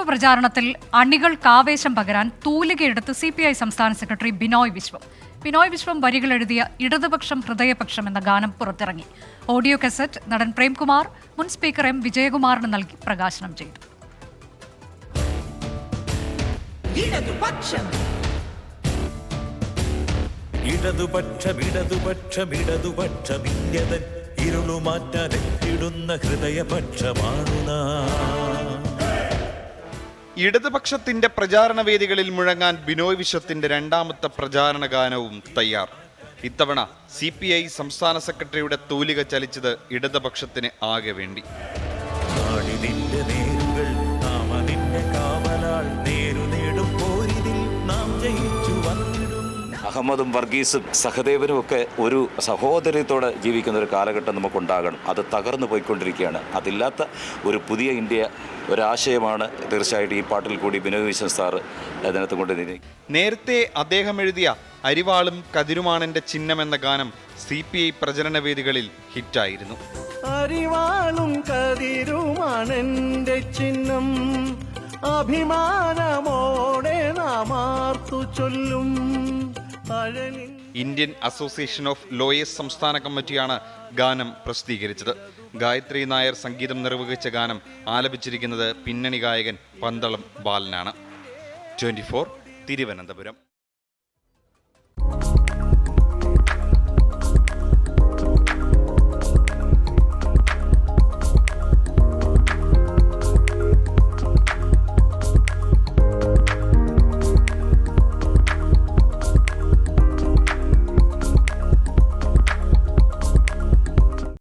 തെരഞ്ഞെടുപ്പ് പ്രചാരണത്തിൽ അണികൾക്ക് ആവേശം പകരാൻ തൂലികയെടുത്ത് സി പി ഐ സംസ്ഥാന സെക്രട്ടറി ബിനോയ് വിശ്വം. ബിനോയ് വിശ്വം വരികൾ എഴുതിയ ഇടതുപക്ഷം ഹൃദയപക്ഷം എന്ന ഗാനം പുറത്തിറങ്ങി. ഓഡിയോ കസറ്റ് നടൻ പ്രേംകുമാർ മുൻ സ്പീക്കർ എം വിജയകുമാറിന് നൽകി പ്രകാശനം ചെയ്തു. ഇടതുപക്ഷം. ഇടതുപക്ഷം ഇടതുപക്ഷം ഇരുളുമാറ്റാൻ ഇടുന്ന ഹൃദയപക്ഷമാണു നാം. ഇടതുപക്ഷത്തിന്റെ പ്രചാരണ വേദികളിൽ മുഴങ്ങാൻ ബിനോയ് വിശ്വത്തിന്റെ രണ്ടാമത്തെ പ്രചാരണ ഗാനവും തയ്യാർ. ഇത്തവണ സി പി ഐ സംസ്ഥാന സെക്രട്ടറിയുടെ തൂലിക ചലിച്ചത് ഇടതുപക്ഷത്തിന് ആകെ വേണ്ടി. അഹമ്മദും വർഗീസും സഹദേവനും ഒക്കെ ഒരു സഹോദര്യത്തോടെ ജീവിക്കുന്ന ഒരു കാലഘട്ടം നമുക്കുണ്ടാകണം. അത് തകർന്നു പോയിക്കൊണ്ടിരിക്കുകയാണ്. അതില്ലാത്ത ഒരു പുതിയ ഇന്ത്യ ഒരാശയമാണ് തീർച്ചയായിട്ടും ഈ പാട്ടിൽ കൂടി ബിനോയ് വിശ്വൻ സാറ് അതിനകത്ത് കൊണ്ട് നേരത്തെ അദ്ദേഹം എഴുതിയ അരിവാളും കതിരുമാണെന്റെ ചിഹ്നം എന്ന ഗാനം സി പി ഐ പ്രചരണ വേദികളിൽ ഹിറ്റായിരുന്നു. അരിവാളും കതിരുമാണെന്റെ ചിഹ്നം അഭിമാനമോടെ നാം ആർത്തു ചൊല്ലും. ഇന്ത്യൻ അസോസിയേഷൻ ഓഫ് ലോയേഴ്സ് സംസ്ഥാന കമ്മിറ്റിയാണ് ഗാനം പ്രസിദ്ധീകരിച്ചത്. ഗായത്രി നായർ സംഗീതം നിർവഹിച്ച ഗാനം ആലപിച്ചിരിക്കുന്നത് പിന്നണി ഗായകൻ പന്തളം ബാലനാണ്. ട്വന്റി തിരുവനന്തപുരം.